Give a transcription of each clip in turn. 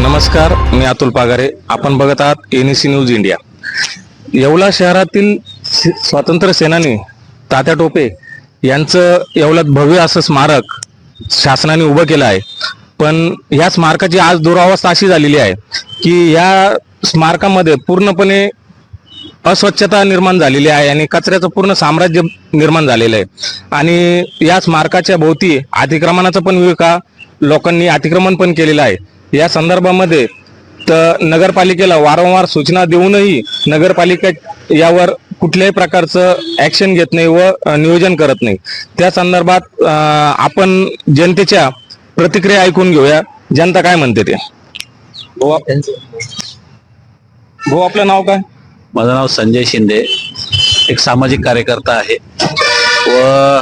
नमस्कार मी अतुल पागारे. आपण बघत आहात एनईसी न्यूज इंडिया येवला शहरातील स्वातंत्र्य सेनानी तात्या टोपे यांचं येवलात भव्य असं स्मारक शासनाने उभं केलं आहे. पण या स्मारकाची आज दुरावस्था अशी झालेली आहे की या स्मारकामध्ये पूर्णपणे अस्वच्छता निर्माण झालेली आहे आणि कचऱ्याचं पूर्ण साम्राज्य निर्माण झालेलं आहे. आणि या स्मारकाच्या भोवती अतिक्रमणाचा पण विका लोकांनी अतिक्रमण पण केलेलं आहे. या संदर्भामध्ये तर नगरपालिकेला वारंवार सूचना देऊनही नगरपालिका यावर कुठल्याही प्रकारचं ऍक्शन घेत नाही व नियोजन करत नाही. त्या संदर्भात आपण जनतेच्या प्रतिक्रिया ऐकून घेऊया. जनता काय म्हणते ते? भाऊ भाऊ आपलं नाव काय? माझं नाव संजय शिंदे. एक सामाजिक कार्यकर्ता आहे. व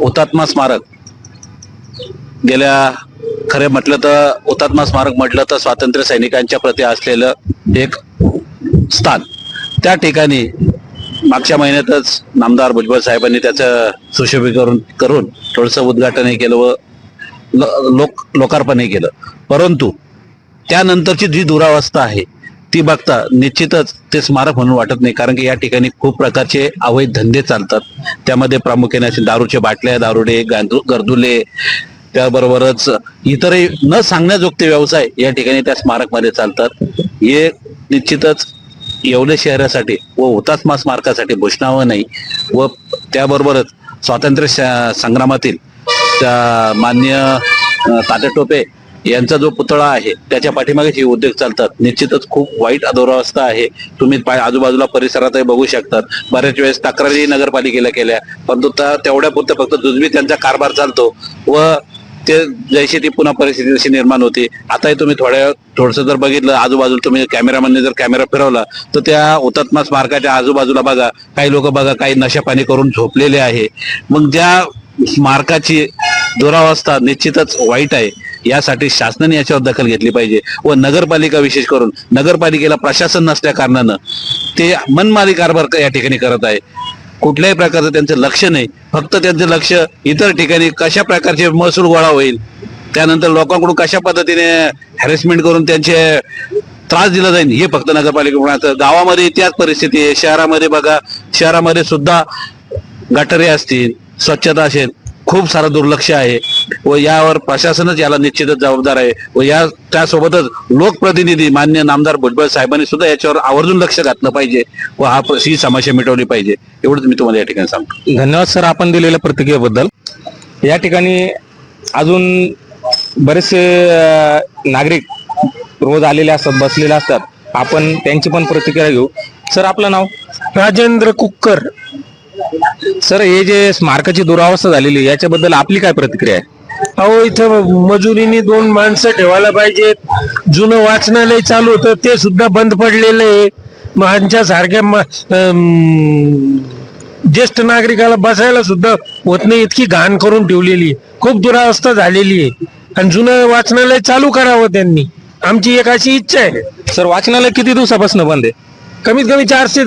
हुतात्मा स्मारक गेल्या खरे म्हटलं तर हुतात्मा स्मारक म्हटलं तर स्वातंत्र्य सैनिकांच्या प्रती असलेलं एक स्थान. त्या ठिकाणी मागच्या महिन्यातच नामदार भुजबळ साहेबांनी त्याचं सुशोभीकरण करून थोडंसं उद्घाटनही केलं व लोक लोकार्पणही केलं. परंतु त्यानंतरची जी दुरावस्था आहे ती बघता निश्चितच ते स्मारक म्हणून वाटत नाही. कारण की या ठिकाणी खूप प्रकारचे अवैध धंदे चालतात. त्यामध्ये प्रामुख्याने असे दारूच्या बाटल्या दारुडे गांदू- गर्दुले त्याबरोबरच इतरही न सांगण्याजोगते व्यवसाय या ठिकाणी त्या स्मारकमध्ये चालतात. हे निश्चितच येवले शहरासाठी व हुतात्मा स्मारकासाठी भूषणावं नाही व त्याबरोबरच स्वातंत्र्य संग्रामातील त्या मान्य अं, तात्या टोपे यांचा जो पुतळा आहे त्याच्या पाठीमागे हे उद्योग चालतात. निश्चितच खूप वाईट अधोरावस्था आहे. तुम्ही आजूबाजूला परिसरातही बघू शकतात. बऱ्याच वेळेस तक्रारी नगरपालिकेला केल्या परंतु त्या- तेवढ्या पुरतं फक्त जुजबी त्यांचा कारभार चालतो व ते जैसे ती पुन्हा परिस्थिती जशी निर्माण होते. आताही तुम्ही थोड्या थोडस जर बघितलं आजूबाजूला तुम्ही कॅमेरामॅनने जर कॅमेरा फिरवला तर त्या हुतात्मा स्मारकाच्या आजूबाजूला बघा काही लोक बघा काही नशापाणी करून झोपलेले आहे. मग त्या स्मारकाची दुरावस्था निश्चितच वाईट आहे. यासाठी शासनाने याच्यावर दखल घेतली पाहिजे. व नगरपालिका विशेष करून नगरपालिकेला प्रशासन नसल्या कारणानं ते मनमाली कारभार या ठिकाणी करत आहे. कुठल्याही प्रकारचं त्यांचं लक्ष नाही. फक्त त्यांचं लक्ष इतर ठिकाणी कशा प्रकारचे महसूल गोळा होईल त्यानंतर लोकांकडून कशा पद्धतीने हॅरेसमेंट करून त्यांचे त्रास दिला जाईल हे फक्त नगरपालिकेकडून. गावामध्ये त्याच परिस्थिती आहे. शहरामध्ये बघा शहरामध्ये सुद्धा गटारे असतील स्वच्छता असेल खूप सारं दुर्लक्ष आहे. व यावर प्रशासनच याला निश्चितच जबाबदार आहे. व या त्यासोबतच लोकप्रतिनिधी मान्य नामदार भुजबळ साहेबांनी सुद्धा याच्यावर आवर्जून लक्ष घातलं पाहिजे व हा ही समस्या मिटवली पाहिजे. एवढंच मी तुम्हाला या ठिकाणी सांगतो. धन्यवाद सर आपण दिलेल्या प्रतिक्रियेबद्दल. या ठिकाणी अजून बरेचसे नागरिक रोज आलेले असतात बसलेले असतात. आपण त्यांची पण प्रतिक्रिया घेऊ. सर आपलं नाव? राजेंद्र कुक्कर. सर हे जे स्मारकाची दुरावस्था झालेली आहे, याच्याबद्दल आपली काय प्रतिक्रिया आहे? अहो इथं मजुरीने दोन माणसं ठेवायला पाहिजेत. जुनं वाचनालय चालू होतं ते सुद्धा बंद पडलेलं आहे. माझ्या सारख्या ज्येष्ठ नागरिकाला बसायला सुद्धा होत नाही इतकी घाण करून ठेवलेली आहे. खूप दुरावस्था झालेली आहे. आणि जुनं वाचनालय चालू करावं त्यांनी. आमची एक अशी इच्छा आहे. सर वाचनालय किती दिवसापासून बंद आहे? कमीत कमी चारशे